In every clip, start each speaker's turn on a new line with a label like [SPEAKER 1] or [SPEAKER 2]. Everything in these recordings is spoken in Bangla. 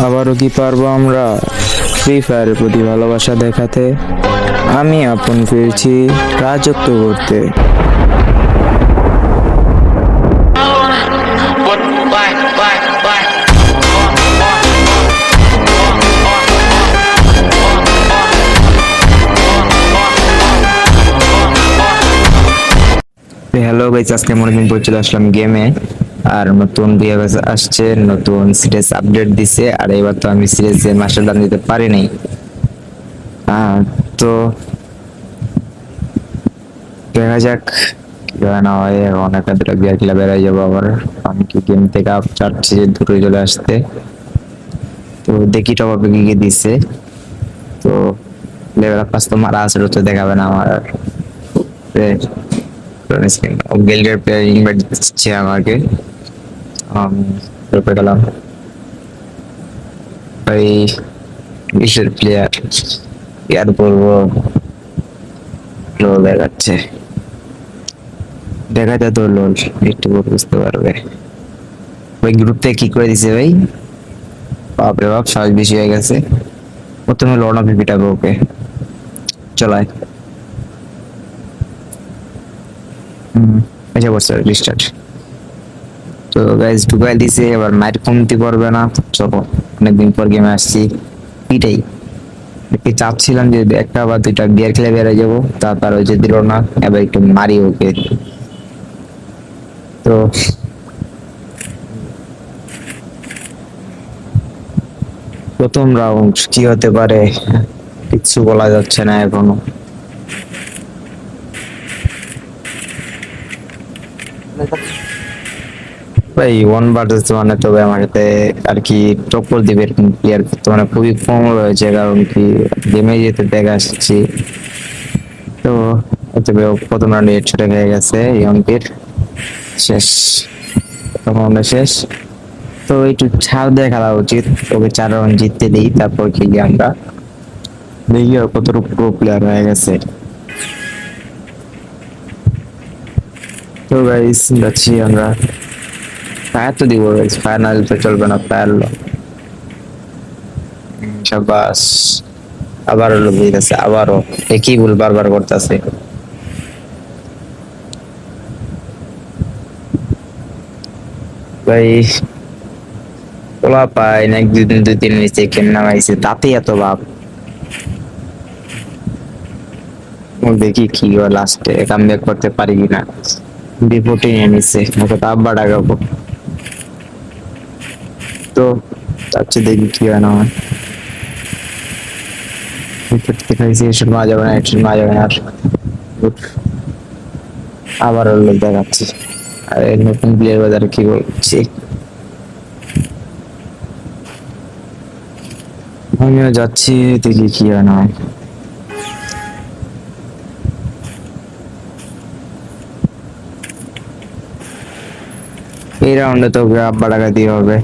[SPEAKER 1] আবারও কি পারব আমরা ফ্রি ফায়ারের প্রতি ভালোবাসা দেখাতে আমি আপন পেয়েছি রাজত্ব করতে? হ্যালো গাইস আজকে অনেকদিন পর চলে আসলাম গেমে আর নতুন বিয়ে আসছে, নতুন সিরিজ আপডেট দিছে, আর এবার তো আমি সিরিজের মাস্টার দান দিতে পারি নাই। তো দেখা যাক না হয় অনেক দুটা বিয়ার খেলা বেড়াই যাব আবার। আমি কি গেম থেকে আপ চাচ্ছি যে দ্রুত চলে আসতে তো দেখি টপ কি কি দিছে। তো লেভেল পাস তো মারা আছে তো দেখাবে না আমার। গেলগের প্লেয়ার ইনভাইট দিচ্ছে আমাকে। আমি রূপে গেলাম। ভাই বিশ্বের প্লেয়ার ইয়ার বলব লোল দেখাচ্ছে। দেখাতে তো লোল একটু বুঝতে পারবে। ওই গ্রুপ থেকে কি করে দিছে ভাই? বাপরে বাপ, সাহস বেশি হয়ে গেছে। প্রথমে লড়া পিপিটাবে ওকে চলায় হুম আচ্ছা বসে রিস্টার্ট তো গাইজ ঢুকাই দিছে, এবার মাইট কমতি পড়বে না। চলো, অনেকদিন পর গেমে আসছি। এটাই। একটু চাচ্ছিলাম যে একটা বা দুইটা বিয়ার খেলে বেড়ে যাব। তারপর ওই যে দিল না, এবার একটু মারি ওকে তো প্রথম রাউন্ড কি হতে পারে কিচ্ছু বলা যাচ্ছে না এখনও। ভাই ওয়ান ভার্সেস ওয়ানে তবে আমার সাথে আর কি টক্কর দিবে এরকম প্লেয়ার মানে খুবই কম রয়েছে, কারণ কি গেমে যেতে দেখা আসছি। তো তবে প্রথম রাউন্ডে হেডশট হয়ে গেছে ইয়ঙ্কির শেষ। প্রথম রাউন্ডে শেষ। তো একটু ছাড় দিয়ে খেলা উচিত, ওকে চার রাউন্ড জিততে দিই, তারপর খেলি আমরা। দেখি ওর কতটুকু প্রো প্লেয়ার হয়ে গেছে। তো গাইস যাচ্ছি আমরা। ফায়ার তো দিব ফায়ার না দিলে তো চলবে না ফায়ার লো শাবাস আবারও লোক দিতেছে আবারও। একই ভুল বারবার করতেছে? ভাই, পোলা পাই না এক দুই তিন নিচে কেন নামাইছে, তাতে এত ভাব। দেখি কি লাস্টে কাম ব্যাক করতে পারি কিনা। বিপদে নিয়ে নিচ্ছে ওকে তো আব্বা ডাকাবো। তো চাচ্ছে দেখি কি হয় না উইকেট এসব যাবে না, এসব যাবে না। আর আবার লোক আর এই নতুন প্লেয়ার বাজারে কি বলছি? আমিও যাচ্ছি, দেখি কি হয় না এই রাউন্ডে তো আব্বা টাকা দিয়ে হবে।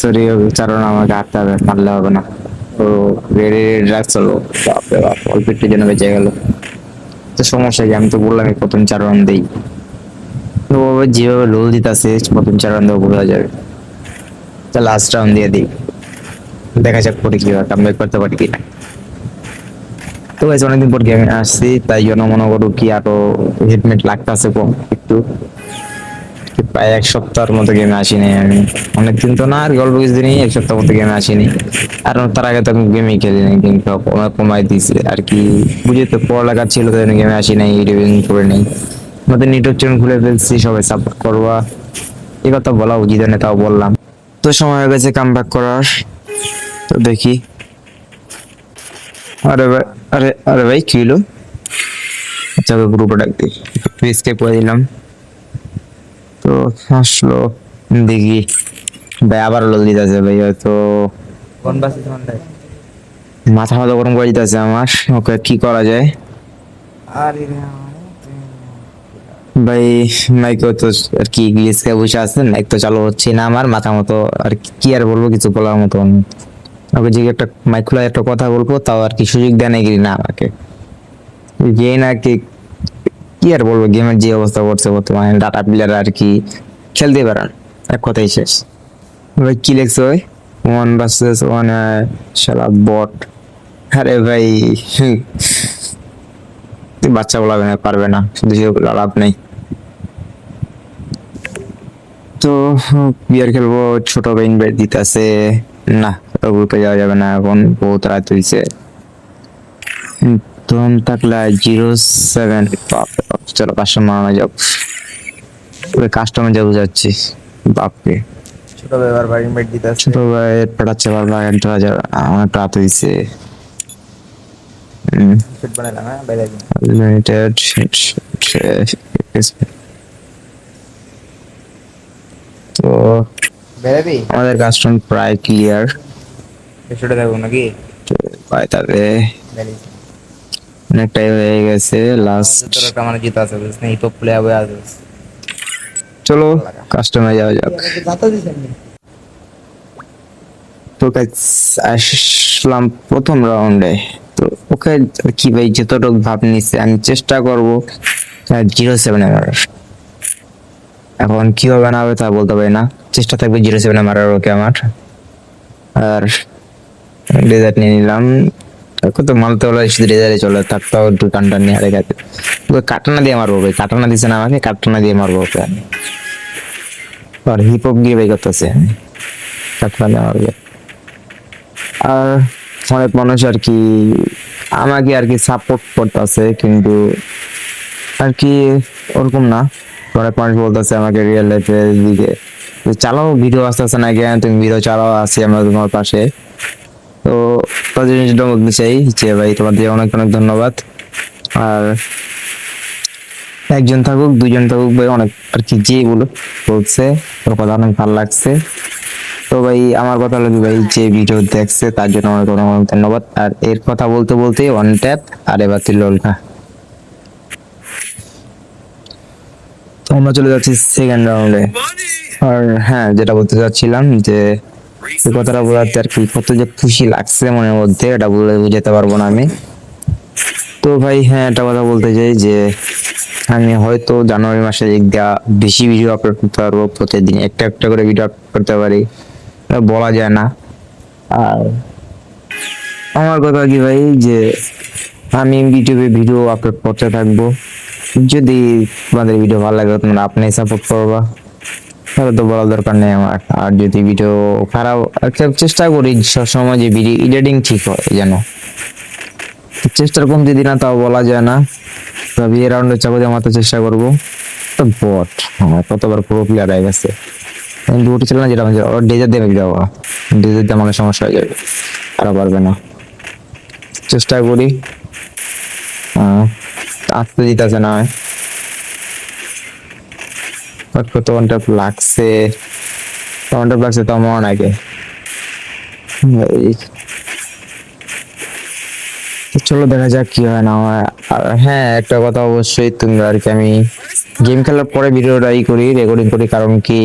[SPEAKER 1] সরি চারণ আমাকে হাঁটতে হবে, মারলে হবে না। ও রেডি রেডি রাখছিল বাপরে বাপ, অল্প একটু জন্য বেঁচে গেল। তো সমস্যা কি? আমি তো বললাম প্রথম চার রাউন্ড দেই। তো যেভাবে লোল দিতেছে, প্রথম চার রাউন্ড বোঝা যাবে। তো লাস্ট রাউন্ড দিয়ে দিই। দেখা যাক পরে কি হয় কামব্যাক করতে পারি কিনা। তো গাইস অনেকদিন পর গেমে আসছি, তাই জন্য মনে করো কি আরও হিটমেট লাগতেছে কম, একটু। প্রায় এক সপ্তাহের মতো গেমে আসিনি আমি। অনেকদিন তো না, আর গল্প কিছুদিনই, এক সপ্তাহ মতো গেমে আসিনি। আর তার আগে তো আমি গেমই খেলিনি কিন্তু কমাই দিয়েছে। আর কি, বুঝে তো পড়ালেখা ছিল তো গেমে আসি নাই রিভিউ করে নেই। আমাদের নেটওয়ার্ক চ্যানেল খুলে ফেলছি, সবাই সাপোর্ট করবা। এই কথা বলা উচিত না তাও বললাম। তো সময় হয়ে গেছে কাম ব্যাক করার। তো দেখি। আরে ভাই, আরে আরে ভাই, কি হলো? আচ্ছা গ্রুপে ডাক দিই escape করে দিলাম। তো আসলো। দেখি। ভাই আবার লোক দিতেছে ভাই হয়তো
[SPEAKER 2] কোন বাসে দেয়
[SPEAKER 1] মাথা মাথা গরম করে দিতেছে আমার। ওকে কি করা যায়?
[SPEAKER 2] আরে
[SPEAKER 1] ভাই মাইক তো আর কি গ্লিসকে বসে আছেন? মাইক তো চালু হচ্ছে না আমার। মাথা মতো আর কি আর বলব কিছু বলার মতো। ওকে যে একটা মাইক খোলা একটা কথা বলব তাও আর কি সুযোগ দেয় নাকি না আমাকে। যে না কি আর বলব গেমের যে অবস্থা করছে বর্তমানে ডাটা প্লেয়ার আর কি খেলতে পারেন এক কথাই শেষ। ভাই, কি লেখছো ভাই? ওয়ান ভার্সেস ওয়ান শালা বট আরে ভাই বাচ্চা বলাবে না পারবে না, শুধু লাভ নেই। তো বিয়ার খেলব, ছোট ভাই ইনভাইট দিতেছে। না গ্রুপে যাওয়া যাবে না, এখন বহুত রাত হয়েছে তোম থাকলে জিরো সেভেন চলো পাঁচশো মারানো যাক ওই কাস্টমার যাব যাচ্ছি বাপরে
[SPEAKER 2] ছোট ব্যাপার বাড়ি ইনভাইট দিতে
[SPEAKER 1] ছোট ভাই পাঠাচ্ছে হাজার অনেক রাত
[SPEAKER 2] সেট বানাইলাম হ্যাঁ?
[SPEAKER 1] লিমিটেড তো আমাদের কাস্টমার প্রায় ক্লিয়ার
[SPEAKER 2] সেটা দেখো নাকি?
[SPEAKER 1] তাহলে অনেকটাই হয়ে গেছে লাস্ট
[SPEAKER 2] তোর একটা মানে জিতা আছে বুঝছিস না হিপ প্লেয়ার বয়ে আছে
[SPEAKER 1] চলো কাস্টমার যাওয়া যাক। তো আসলাম প্রথম রাউন্ডে তো ওকে কি ভাই যতটুকু ভাব নিচ্ছে আমি চেষ্টা করব। জিরো সেভেন মারার এখন কি হবে না হবে তা বলতে পারি না। চেষ্টা থাকবে জিরো সেভেন মারার ওকে আমার। আর ডেজার্ট নিয়ে নিলাম। কত মালতে হলে শুধু ডেজার্টে চলে থাকতেও একটু কানটা নিয়ে হারে গেছে। কাটানা দিয়ে মারবো ভাই, কাটানা দিছে না আমাকে, কাটানা দিয়ে মারবো ওকে আমি। আর হিপ হপ গিয়ে ভাই করতেছে। কাটানা দিয়ে মারবো। আর অনেক মানুষ আর কি, আমাকে আর কি সাপোর্ট করতেছে, কিন্তু আর কি ওরকম না। অনেক মানুষ বলতেছে আমাকে রিয়েল লাইফে দিকে। চালাও ভিডিও আসতে আসতে না কেন, তুমি ভিডিও চালাও, আছি আমরা তোমার পাশে। তো জিনিসটা বলতে চাই যে, ভাই, তোমাদের অনেক অনেক ধন্যবাদ। আর একজন থাকুক দুজন থাকুক, ভাই, অনেক আর কি, যে বলো বলছে, ওর কথা অনেক ভালো লাগছে। তো ভাই, আমার কথা হলো ভাই, যে ভিডিও দেখছে, তার জন্য অনেক অনেক অনেক ধন্যবাদ। আর এর কথা বলতে বলতে ওয়ান ট্যাপ আর এবার লোলকা তো আমরা চলে যাচ্ছি সেকেন্ড রাউন্ডে আর হ্যাঁ যেটা বলতে চাচ্ছিলাম যে এই কথাটা বলাতে আর কি, কত যে খুশি লাগছে মনের মধ্যে, এটা বলে বুঝাতে পারব না আমি। তো ভাই হ্যাঁ একটা কথা বলতে চাই যে, আমি হয়তো জানুয়ারি মাসে বেশি ভিডিও আপলোড করতে পারব প্রতিদিন, একটা একটা করে ভিডিও আপলোড করতে পারি বলা যায় না। আর আমার কথা কি ভাই, যে আমি ইউটিউবে ভিডিও আপলোড করতে থাকব। যদি তোমাদের ভিডিও ভালো লাগে, তোমরা আপনি সাপোর্ট করবা। তাহলে তো বলার দরকার নেই আমার। আর যদি ভিডিও খারাপ চেষ্টা করি সবসময় যে ভিডিও এডিটিং ঠিক হয় যেন। চেষ্টার কমতি দিনা তাও বলা যায় না। তবে এই রাউন্ডে চাপা দিয়ে মারতে চেষ্টা করব। তো বট হ্যাঁ কতবার পুরো প্লেয়ার হয়ে গেছে। দুটো ছিল না, যেটা ওর ডেজার দেবো ডেজার দিয়ে আমাকে সমস্যা হয়ে যাবে, আর পারবে না। চেষ্টা করি। হ্যাঁ আসতে দিতেছে না। লাগছে ঘণ্টা লাগছে তো আমার আগে চলো, দেখা যাক কি হয়, না আর হ্যাঁ একটা কথা অবশ্যই তুমি আর কি, আমি গেম খেলার পরে ভিডিওটা ই করি রেকর্ডিং করি, কারণ কি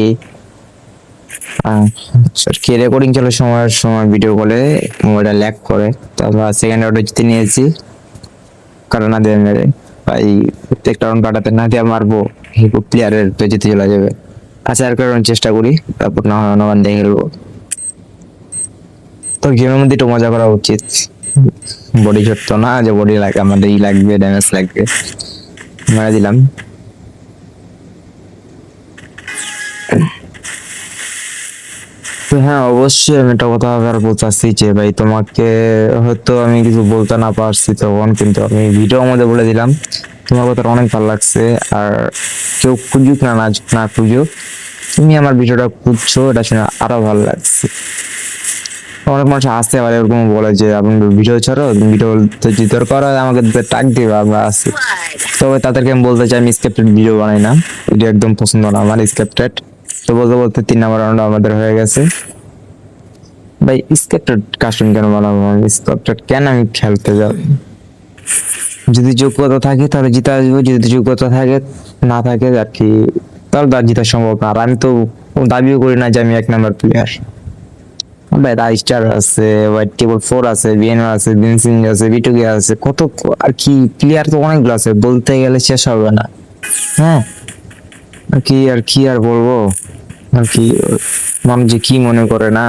[SPEAKER 1] আর কি রেকর্ডিং চলার সময় সময় ভিডিও কলে মোবাইলটা ল্যাক করে। তারপর সেকেন্ড রাউন্ডে জিতে নিয়েছি। কারণ না দিয়ে ভাই, প্রত্যেকটা রাউন্ড কাটাতে না দিয়ে মারবো। হিপো প্লেয়ারের তো জিতে চলে যাবে। আর কারণ চেষ্টা করি, তারপর না হয় অনগান দেখে খেলব তো গেমের মধ্যে একটু মজা করা উচিত। বডি ছোট্ট না, যে বডি লাগে আমাদের ই লাগবে ড্যামেজ লাগবে। মেরে দিলাম। হ্যাঁ অবশ্যই আমি একটা কথা আবার বলতে আসছি যে, ভাই, তোমাকে হয়তো আমি কিছু বলতে না পারছি তখন, কিন্তু আমি ভিডিও মধ্যে বলে দিলাম। তোমার কথা অনেক ভালো লাগছে, আর কেউ খুঁজুক না না না খুঁজুক তুমি আমার ভিডিওটা খুঁজছো, এটা শুনে আরও ভালো লাগছে। অনেক মানুষ আসতে পারে এরকম বলে যে, আপনি ভিডিও ছাড়ো ভিডিও যদি দরকার হয় আমাকে টাক দিবে আমরা আসি তবে তাদেরকে আমি বলতে চাই, আমি স্ক্রিপ্টেড ভিডিও বানাই না। ভিডিও একদম পছন্দ না আমার স্ক্রিপ্টেড তো বলতে বলতে তিন নাম্বার রাউন্ড আমাদের হয়ে গেছে। ভাই স্ক্রিপ্টেড কাস্টম কেন বানাবো? আমি স্ক্রিপ্টেড কেন আমি খেলতে যাব? যদি যোগ্যতা থাকে, তাহলে জিতে আসব। যদি যোগ্যতা থাকে, না থাকে, আর কি, তাহলে তার জিতা সম্ভব না। আর আমি তো দাবিও করি না যে আমি এক নাম্বার প্লেয়ার ভাই রাই স্টার আছে হোয়াইট টেবল ফোর আছে বিএনআর আছে বিনসিং আছে বিটুকে আছে, কত আর কি প্লেয়ার তো অনেকগুলো আছে, বলতে গেলে শেষ হবে না। হ্যাঁ? আর কি আর কি আর বলব? আর কি মানুষ যে কি মনে করে না।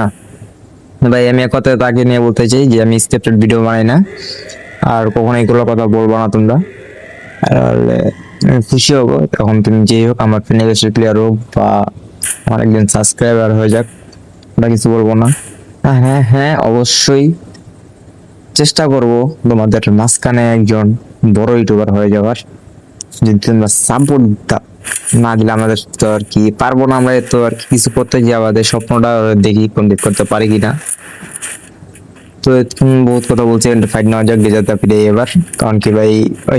[SPEAKER 1] ভাই, আমি এক তাকে নিয়ে বলতে চাই যে আমি স্ক্রিপ্টেড ভিডিও বানাই না। আর কখনো এগুলো কথা বলব না তোমরা। আর খুশি হব। তখন তুমি যেই হোক আমার ফিনালিস্টের প্লেয়ার হোক বা আমার একজন সাবস্ক্রাইবার হয়ে যাক। ওটা কিছু বলব না। হ্যাঁ, হ্যাঁ হ্যাঁ অবশ্যই চেষ্টা করব তোমাদের মাঝখানে একজন বড় ইউটিউবার হয়ে যাওয়ার। যদি তোমরা সাপোর্ট না দিলে আমাদের তো আর কি পারব না আমরা তো আর কিছু করতে গিয়ে আমাদের স্বপ্নটা দেখি কমপ্লিট করতে পারি কিনা। তো বহুত কথা বলছে ফাইট নেওয়া যাক ডিজারটা ফিরে এবার। কারণ কি ভাই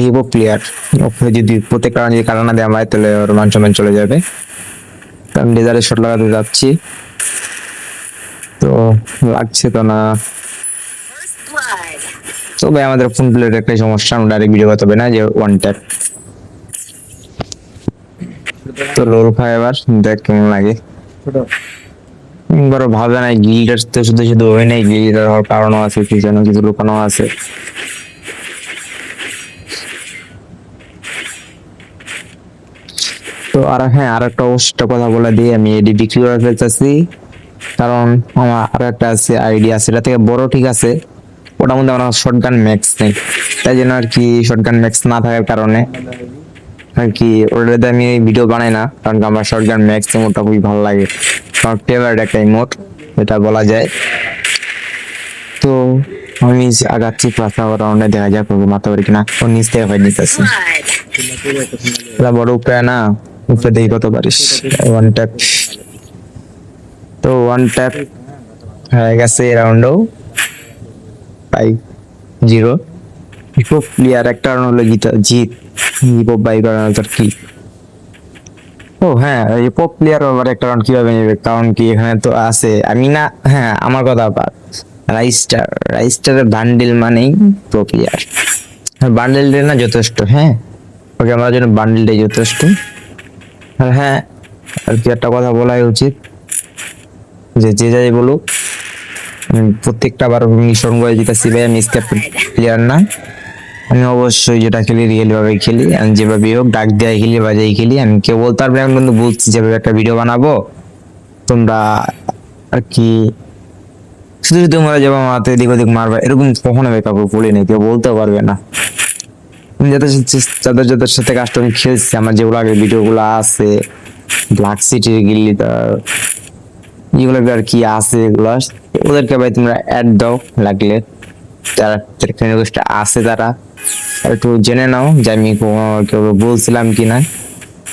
[SPEAKER 1] হিপো প্লেয়ার ওকে যদি প্রত্যেক কারণ যদি কারণ না দেওয়া হয়, তাহলে ওর মান সম্মান চলে যাবে। কারণ ডিজারের শট লাগাতে যাচ্ছি। তো, লাগছে তো না। তো ভাই, আমাদের ফোন প্লেটের একটাই সমস্যা, আমরা ডাইরেক্ট ভিডিও করতে হবে না, যে ওয়ান ট্যাপ তো রোল খায় এবার, দেখ কেমন লাগে। বড় ভাবে নাই গিল্ডার তো শুধু শুধু হয় নাই গিল্ডার হওয়ার কারণও আছে, কি যেন কিছু লুকানো আছে। তো আর হ্যাঁ আর একটা অবশ্য কথা বলে দিই, আমি এডি বিক্রি করে ফেলতেছি। কারণ আমার আর একটা আছে আইডিয়া সেটা থেকে বড় ঠিক আছে। ওটার মধ্যে আমার শর্টগান ম্যাক্স নেই। তাই জন্য আর কি শর্টগান ম্যাক্স না থাকার কারণে আর কি, ওটাতে আমি ভিডিও বানাই না, কারণ আমার শর্টগান ম্যাক্স ওটা খুবই ভালো লাগে। আমার ফেভারিট একটা ইমোট এটা বলা যায়। তো, আমি আগাচ্ছি প্লাস রাউন্ডে দেখা যাক ওকে মাথা পারি কিনা। ও নিচ থেকে ফাইট নিতেছে। এটা বড় উপায় না, উপরে দেখি কত পারিস। ওয়ান ট্যাপ তো ওয়ান ট্যাপ হয়ে গেছে এই রাউন্ডও ফাইভ জিরো হিপো প্লেয়ার একটা রাউন্ড হলো জিতা, জিত। হিপো বাই করানো কি? ও হ্যাঁ এই পপ প্লেয়ার আবার একটা রাউন্ড কীভাবে নেবে? কারণ কি এখানে তো আছে। আমি না হ্যাঁ আমার কথা বাদ। রাইস্টার রাইস্টারের বান্ডিল মানেই প্রো প্লেয়ার বান্ডিলটা না যথেষ্ট হ্যাঁ? ওকে, আমার জন্য বান্ডিলটাই যথেষ্ট। আর হ্যাঁ আর কি একটা কথা বলাই উচিত। যে যে যাই বলুক প্রত্যেকটা বার মিশন করে জিতেছি ভাই আমি স্কেপ প্লেয়ার না। আমি অবশ্যই যেটা খেলি রিয়েল ভাবে খেলি, আমি যেভাবে হোক ডাক দিয়ে খেলি, বাজাই খেলি, আমি কেউ বলতে পারবে আমি কিন্তু বলছি, যেভাবে একটা ভিডিও বানাবো, তোমরা আর কি শুধু শুধু তোমরা যাব মাতে এদিক ওদিক মারবে, এরকম কখনো আমি কাউকে বলি নাই, কেউ বলতে পারবে না। আমি যাদের যাদের যাদের সাথে কাস্টম খেলছি, আমার যেগুলো আগে ভিডিওগুলো আছে ব্ল্যাক সিটির গিল্লিটা যেগুলো আর কি আছে এগুলো, ওদেরকে ভাই তোমরা অ্যাড দাও লাগলে। যারা আছে তারা। একটু জেনে নাও যে আমি কেউ বলছিলাম কিনা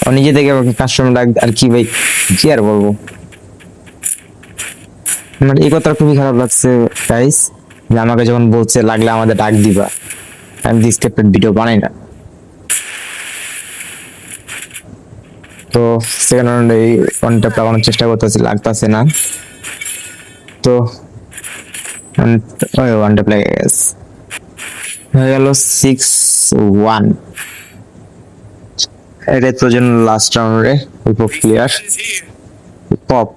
[SPEAKER 1] ও নিজে থেকে কাস্টমার ডাক, আর কি ভাই, কি আর বলব? মানে এই কথাটা খুবই খারাপ লাগছে গাইস যে আমাকে যখন বলছে, লাগলে আমাদের ডাক দিবা। আমি ডিসক্রিপ্টেড ভিডিও বানাই না। তো সেকেন্ড রাউন্ডে এই ওয়ানটা লাগানোর চেষ্টা করতেছি, লাগতেছে না। তো ওয়ানটা লেগে গেছে হয়ে গেল সিক্স ওয়ান এটা তোর জন্য লাস্ট রাউন্ডে উপর প্লেয়ার পপ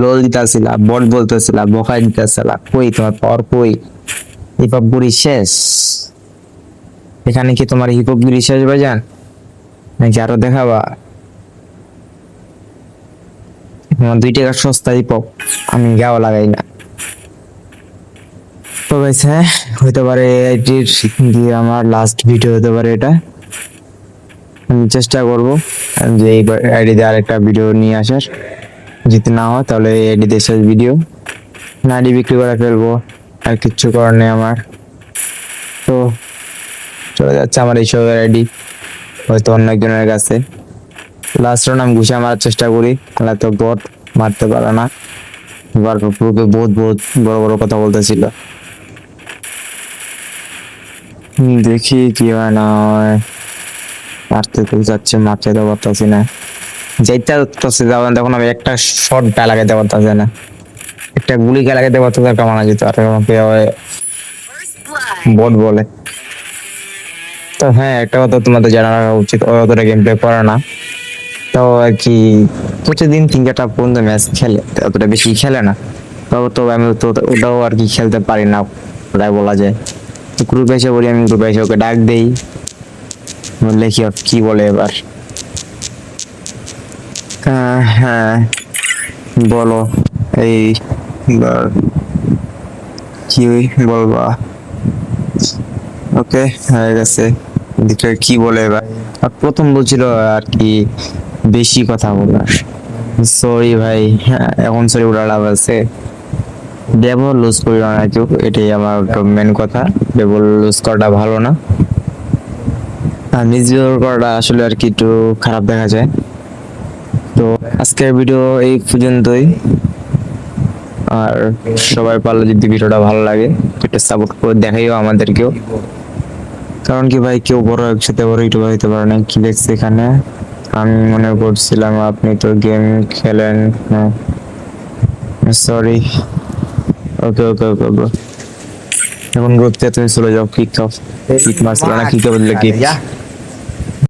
[SPEAKER 1] লোল দিতেছিলা বট বলতেছিলা, বকাই দিতেছিলা। কই তোমার পাওয়ার কই? হিপহপ গুড়ি শেষ? এখানে কি তোমার হিপহপ গুড়ি শেষ বাজান নাকি আরও দেখাবা? আমার দুই টাকা সস্তা হিপহপ আমি গাও লাগাই না। তো গাইস হ্যাঁ হতে পারে এটির দিয়ে আমার লাস্ট ভিডিও হতে পারে এটা। আমি চেষ্টা করব যে এই আইডি দিয়ে আরেকটা ভিডিও নিয়ে আসার। যদি না হয় তাহলে এই আইডি দিয়ে শেষ ভিডিও আইডি বিক্রি করে ফেলব, আর কিচ্ছু করার নেই আমার। তো চলে যাচ্ছে আমার এইসব আইডি হয়তো অন্য একজনের কাছে। লাস্ট রাউন্ড আমি ঘুষে মারার চেষ্টা করি, তাহলে তো বট মারতে পারে না। এবার গ্রুপে বহুত বহুত বড় বড় কথা বলতেছিল। দেখি কি হয়, না হয়। মারতে তো যাচ্ছে মারতে তো পারতাছি না। যেটা হচ্ছে যাবেন তখন আমি একটা শর্ট গা লাগাইতে পারতাছি না। একটা গুলি গা লাগাইতে পারতো একটা মানা যেত আর আমাকে বট বলে। তো হ্যাঁ একটা কথা তোমাদের জানা রাখা উচিত অতটা গেম প্লে করে না। তো আর কি, প্রতিদিন তিন চারটা পর্যন্ত ম্যাচ খেলে তো অতটা বেশি খেলে না। তবে তো আমি তো ওটাও আর কি খেলতে পারি না, ওটাই বলা যায়। তো গ্রুপে এসে বলি আমি গ্রুপে এসে ওকে ডাক দেই। বললে কি কি বলে এবার? হ্যাঁ বলো এই এবার কি বলবা? ওকে হয়ে গেছে। কি বলে ভাই আর প্রথম বলছিল আর কি বেশি কথা বলার। সরি ভাই হ্যাঁ, এখন সরি লাভ আছে। ব্যবহার লুজ করি না কেউ এটাই আমার মেন কথা। ব্যবহার লুজ করাটা ভালো না। আর মিসবিহেভ করাটা আসলে আর কি একটু খারাপ দেখা যায়। তো আজকের ভিডিও এই পর্যন্তই। আর সবাই পারলে যদি ভিডিওটা ভালো লাগে, একটু সাপোর্ট করে দেখাইও আমাদেরকেও। কারণ কি ভাই, কেউ বড় একসাথে বড় ইউটিউবার হইতে পারে না। কি দেখছি এখানে? আমি মনে করছিলাম আপনি তো গেম খেলেন সরি ওকে ওকে ওকে ওকে এখন রোদতে তুমি চলে যাও কিক অফ কিক মারছিল না কিক বদলে কিক
[SPEAKER 2] যা।